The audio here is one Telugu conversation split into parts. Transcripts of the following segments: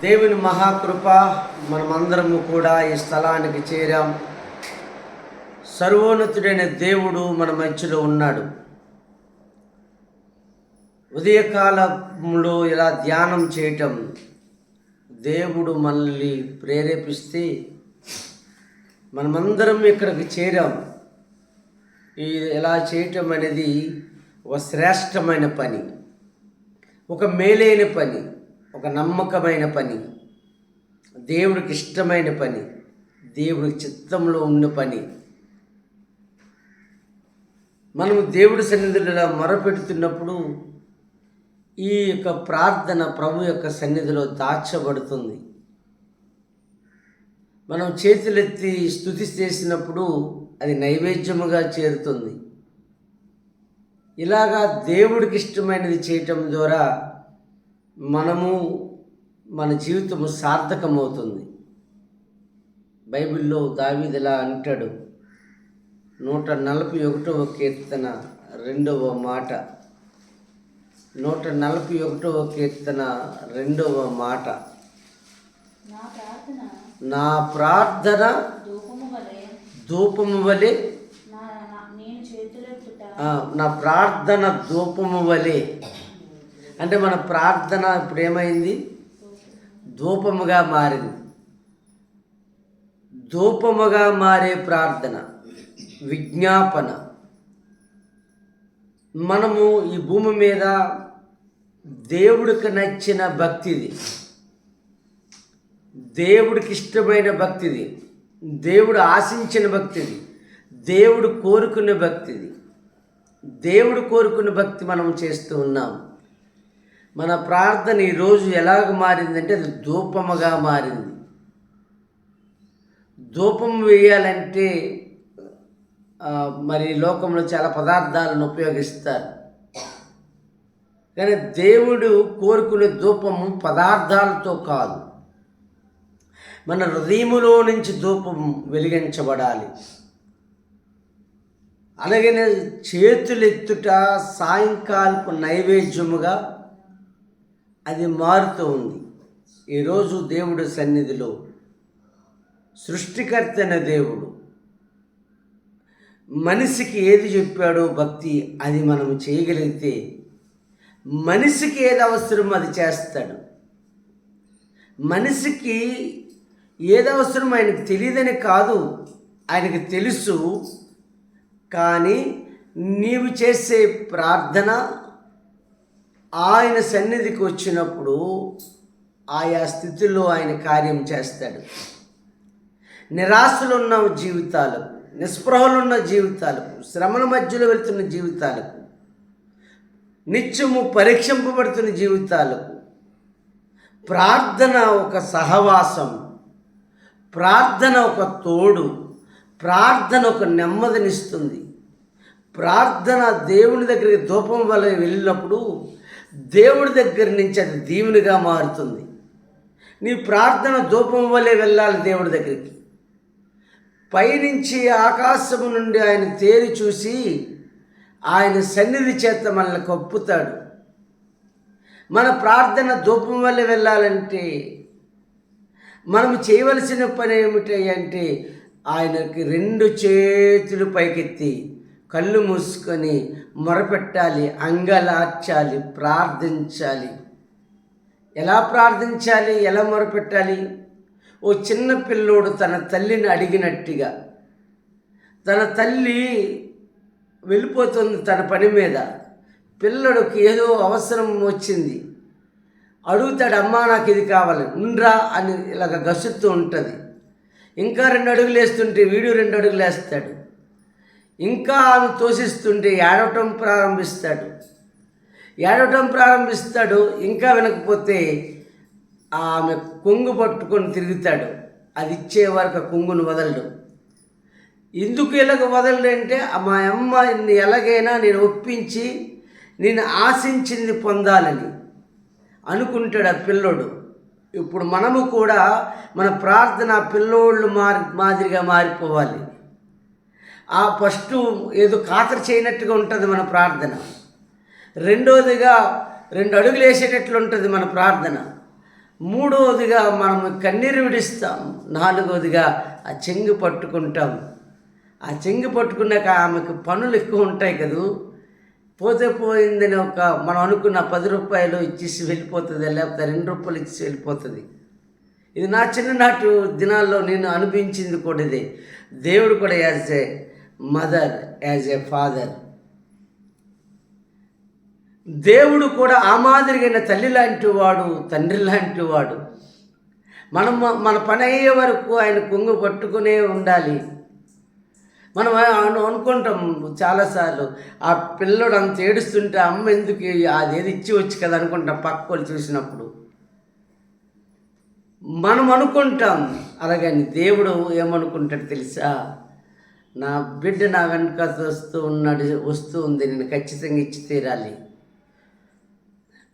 దేవుని మహాకృప మనమందరము కూడా ఈ స్థలానికి చేరాం. సర్వోన్నతుడైన దేవుడు మన మధ్యలో ఉన్నాడు. ఉదయకాలంలో ఇలా ధ్యానం చేయటం దేవుడు మనల్ని ప్రేరేపిస్తే మనమందరం ఇక్కడికి చేరాం. ఈ ఇలా చేయటం అనేది ఒక శ్రేష్టమైన పని ఒక మేలైన పని. ఒక నమ్మకమైన పని దేవుడికి ఇష్టమైన పని దేవుడి చిత్తంలో ఉన్న పని. మనము దేవుడి సన్నిధిలో మొరపెడుతున్నప్పుడు ఈ యొక్క ప్రార్థన ప్రభు యొక్క సన్నిధిలో దాచబడుతుంది. మనం చేతులెత్తి స్థుతి చేసినప్పుడు అది నైవేద్యముగా చేరుతుంది. ఇలాగా దేవుడికి ఇష్టమైనది చేయటం ద్వారా మనము మన జీవితము సార్థకమవుతుంది. బైబిల్లో దావీదిలా అంటాడు నూట నలభై ఒకటవ కీర్తన రెండవ మాట. నూట నలభై ఒకటవ కీర్తన రెండవ మాట. నా ప్రార్థన ధూపము వలె నా ప్రార్థన ధూపము వలె అంటే మన ప్రార్థన ఇప్పుడు ఏమైంది? ధూపముగా మారింది. ధూపముగా మారే ప్రార్థన విజ్ఞాపన. మనము ఈ భూమి మీద దేవుడికి నచ్చిన భక్తిది. దేవుడికి ఇష్టమైన భక్తిది. దేవుడు ఆశించిన భక్తిది. దేవుడు కోరుకునే భక్తిది. దేవుడు కోరుకునే భక్తి మనం చేస్తూ ఉన్నాం. మన ప్రార్థన ఈరోజు ఎలాగ మారిందంటే అది ధూపముగా మారింది. ధూపం వేయాలంటే మరి లోకంలో చాలా పదార్థాలను ఉపయోగిస్తారు. కానీ దేవుడు కోరుకునే ధూపము పదార్థాలతో కాదు. మన హృదయములో నుంచి ధూపం వెలిగించబడాలి. అలాగే చేతులెత్తుట సాయంకాలపు నైవేద్యముగా అది మారుతూ ఉంది. ఈరోజు దేవుడి సన్నిధిలో సృష్టికర్తన దేవుడు మనిషికి ఏది చెప్పాడో భక్తి అది మనం చేయగలిగితే మనిషికి ఏది అవసరం అది చేస్తాడు. మనిషికి ఏది అవసరమో ఆయనకు తెలియదని కాదు ఆయనకు తెలుసు. కానీ నీవు చేసే ప్రార్థన ఆయన సన్నిధికి వచ్చినప్పుడు ఆయా స్థితిలో ఆయన కార్యం చేస్తాడు. నిరాశలున్న జీవితాలకు నిస్పృహలు జీవితాలకు శ్రమల మధ్యలో వెళ్తున్న జీవితాలకు నిత్యము పరీక్షింపబడుతున్న జీవితాలకు ప్రార్థన ఒక సహవాసం ప్రార్థన ఒక తోడు ప్రార్థన ఒక నెమ్మదినిస్తుంది. ప్రార్థన దేవుని దగ్గరికి ధూపం వల్ల వెళ్ళినప్పుడు దేవుడి దగ్గర నుంచి అది దీవునిగా మారుతుంది. నీ ప్రార్థన ధూపం వల్లే వెళ్ళాలి దేవుడి దగ్గరికి. పైనుంచి ఆకాశము నుండి ఆయన తేరి చూసి ఆయన సన్నిధి చేత మనల్ని కప్పుతాడు. మన ప్రార్థన ధూపం వల్ల వెళ్ళాలంటే మనం చేయవలసిన పని ఏమిటి అంటే ఆయనకి రెండు చేతులు పైకెత్తి కళ్ళు మూసుకొని మొరపెట్టాలి అంగలార్చాలి ప్రార్థించాలి. ఎలా ప్రార్థించాలి ఎలా మొరపెట్టాలి? ఓ చిన్న పిల్లోడు తన తల్లిని అడిగినట్టుగా తన తల్లి వెళ్ళిపోతుంది తన పని మీద. పిల్లడికి ఏదో అవసరం వచ్చింది. అడుగుతాడు అమ్మా నాకు ఇది కావాలి ఉండ్రా అని ఇలాగ గసుతూ ఉంటుంది. ఇంకా రెండు అడుగులు వేస్తుంటే వీడు రెండు అడుగులు వేస్తాడు. ఇంకా ఆమె తోసిస్తుంటే ఏడవటం ప్రారంభిస్తాడు. ఏడవటం ప్రారంభిస్తాడు ఇంకా వినకపోతే ఆమె కొంగు పట్టుకొని తిరుగుతాడు. అది ఇచ్చే వరకు ఆ కొంగును వదలడు. ఎందుకు ఇలాగ వదలడంటే మా అమ్మ ఎలాగైనా నేను ఒప్పించి నేను ఆశించింది పొందాలని అనుకుంటాడు ఆ పిల్లోడు. ఇప్పుడు మనము కూడా మన ప్రార్థన పిల్లోళ్ళు మారి మాదిరిగా మారిపోవాలి. ఆ ఫస్ట్ ఏదో ఖాతరు చేయనట్టుగా ఉంటుంది మన ప్రార్థన. రెండోదిగా రెండు అడుగులు వేసేటట్లు ఉంటుంది మన ప్రార్థన. మూడవదిగా మనం కన్నీరు విడిస్తాం. నాలుగవదిగా ఆ చెంగు పట్టుకుంటాం. ఆ చెంగు పట్టుకున్నాక ఆమెకు పనులు ఎక్కువ ఉంటాయి కదూ. పోతే పోయిందని ఒక మనం అనుకున్న పది రూపాయలు ఇచ్చేసి వెళ్ళిపోతుంది లేకపోతే రెండు రూపాయలు ఇచ్చి వెళ్ళిపోతుంది. ఇది నా చిన్ననాటి దినాల్లో నేను అనిపించింది కూడా ఇదే. దేవుడు కూడా as mother as a father దేవుడు కూడా ఆ మాదిరిగైన తల్లి లాంటి వాడు తండ్రి లాంటి వాడు. మనం మన పని అయ్యే వరకు ఆయన కొంగు పట్టుకునే ఉండాలి. మనం అనుకుంటాం చాలాసార్లు ఆ పిల్లడు అంత ఏడుస్తుంటే అమ్మ ఎందుకు అదేది ఇచ్చి వచ్చి కదా అనుకుంటాం పక్క వాళ్ళు చూసినప్పుడు. మనం అనుకుంటాం అలాగని దేవుడు ఏమనుకుంటాడు తెలుసా? నా బిడ్డ నా వెనుక వస్తూ ఉన్నాడు వస్తూ ఉంది. నేను ఖచ్చితంగా ఇచ్చి తీరాలి.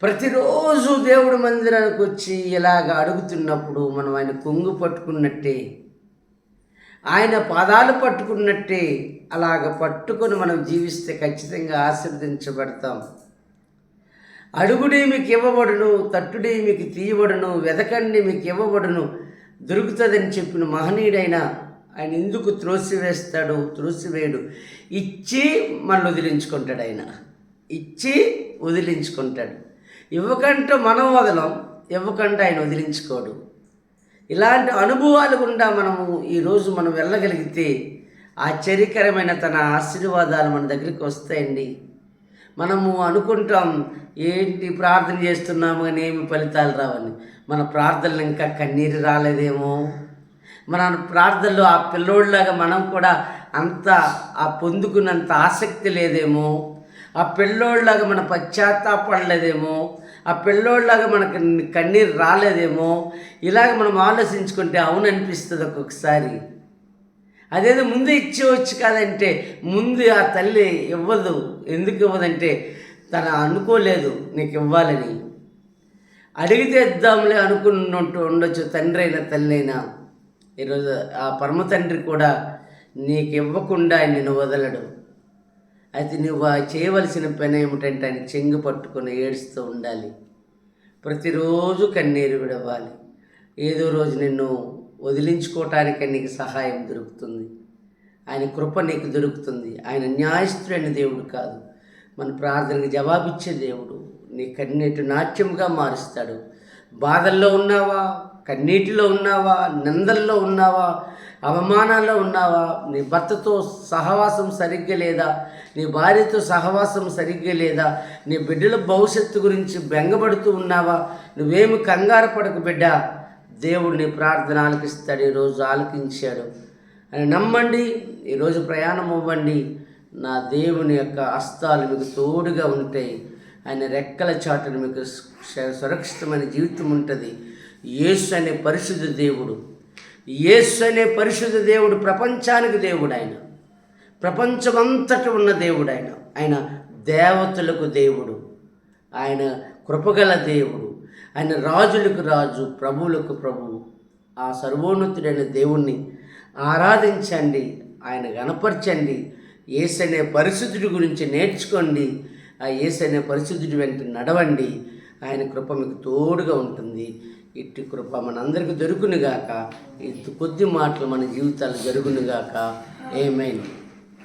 ప్రతిరోజు దేవుడు మందిరానికి వచ్చి ఇలాగ అడుగుతున్నప్పుడు మనం ఆయన కొంగు పట్టుకున్నట్టే ఆయన పాదాలు పట్టుకున్నట్టే అలాగ పట్టుకొని మనం జీవిస్తే ఖచ్చితంగా ఆశీర్వదించబడతాం. అడుగుడే మీకు ఇవ్వబడును తట్టుడి మీకు తీయబడును వెదకండి మీకు ఇవ్వబడును దొరుకుతుందని చెప్పిన మహనీయుడైన ఆయన ఎందుకు త్రోసివేస్తాడు? త్రోసివేయడు. ఇచ్చి మళ్ళీ వదిలించుకుంటాడు ఆయన. ఇచ్చి వదిలించుకుంటాడు. ఇవ్వకంటే మనం వదలం ఇవ్వకంటే ఆయన వదిలించుకోడు. ఇలాంటి అనుభవాలు గుండా మనము ఈరోజు మనం వెళ్ళగలిగితే ఆశ్చర్యకరమైన తన ఆశీర్వాదాలు మన దగ్గరికి వస్తాయండి. మనము అనుకుంటాం ఏంటి ప్రార్థన చేస్తున్నాము కానీ ఏమి ఫలితాలు రావని. మన ప్రార్థనలు ఇంకా కన్నీరు రాలేదేమో. మన ప్రార్థనలో ఆ పిల్లోళ్ళలాగా మనం కూడా అంత ఆ పొందుకున్నంత ఆసక్తి లేదేమో? ఆ పిల్లోళ్ళలాగా మన పశ్చాత్తాపడలేదేమో? ఆ పిల్లోళ్ళలాగా మనకు కన్నీరు రాలేదేమో? ఇలాగ మనం ఆలోచించుకుంటే అవును అనిపిస్తుంది ఒక్కొక్కసారి. అదేదో ముందు ఇచ్చేవచ్చు కాదంటే ముందు ఆ తల్లి ఇవ్వదు. ఎందుకు ఇవ్వదంటే తన అనుకోలేదు నీకు ఇవ్వాలని. అడిగితే ఇద్దాంలే అనుకున్నట్టు ఉండొచ్చు తండ్రి అయినా తల్లి అయినా ఈరోజు ఆ పరమ తండ్రి కూడా నీకు ఇవ్వకుండా ఆయన నిన్ను వదలడు. అయితే నువ్వు ఆ చేయవలసిన పని ఏమిటంటే ఆయన చెంగు పట్టుకుని ఏడుస్తూ ఉండాలి. ప్రతిరోజు కన్నీరు విడవాలి. ఏదో రోజు నిన్ను వదిలించుకోవటానికి నీకు సహాయం దొరుకుతుంది. ఆయన కృప నీకు దొరుకుతుంది. ఆయన న్యాయస్థుడైన దేవుడు కాదు. మన ప్రార్థనకి జవాబిచ్చే దేవుడు. నీ కన్నీటి నాట్యంగా మారుస్తాడు. బాధల్లో ఉన్నావా? కన్నీటిలో ఉన్నావా? నిందల్లో ఉన్నావా? అవమానాల్లో ఉన్నావా? నీ భర్తతో సహవాసం సరిగ్గా లేదా? నీ భార్యతో సహవాసం సరిగ్గా లేదా? నీ బిడ్డల భవిష్యత్తు గురించి బెంగపడుతూ ఉన్నావా? నువ్వేమి కంగారు పడకు బిడ్డ. దేవుడు నీ ప్రార్థన ఆలకిస్తాడు ఈరోజు ఆలకించాడు. అని నమ్మండి ఈరోజు ప్రయాణం అవ్వండి. నా దేవుని యొక్క హస్తాలు మీకు తోడుగా ఉంటాయి. ఆయన రెక్కల చాటున మీకు సురక్షితమైన జీవితం ఉంటుంది. యేసు అనే పరిశుద్ధ దేవుడు. యేసు అనే పరిశుద్ధ దేవుడు ప్రపంచానికి దేవుడు ఆయన ప్రపంచమంతటి ఉన్న దేవుడు ఆయన ఆయన దేవతలకు దేవుడు. ఆయన కృపగల దేవుడు. ఆయన రాజులకు రాజు ప్రభువులకు ప్రభువు. ఆ సర్వోన్నతుడైన దేవుణ్ణి ఆరాధించండి. ఆయన గణపరచండి. ఏసనే పరిశుద్ధుడి గురించి నేర్చుకోండి. ఆ ఏసనే పరిశుద్ధుడి వెంట నడవండి. ఆయన కృప మీకు తోడుగా ఉంటుంది. ఇట్టి కృప మనందరికీ దొరుకునుగాక. ఇటు కొద్ది మాటలు మన జీవితాలు జరుగునుగాక. ఏమైంది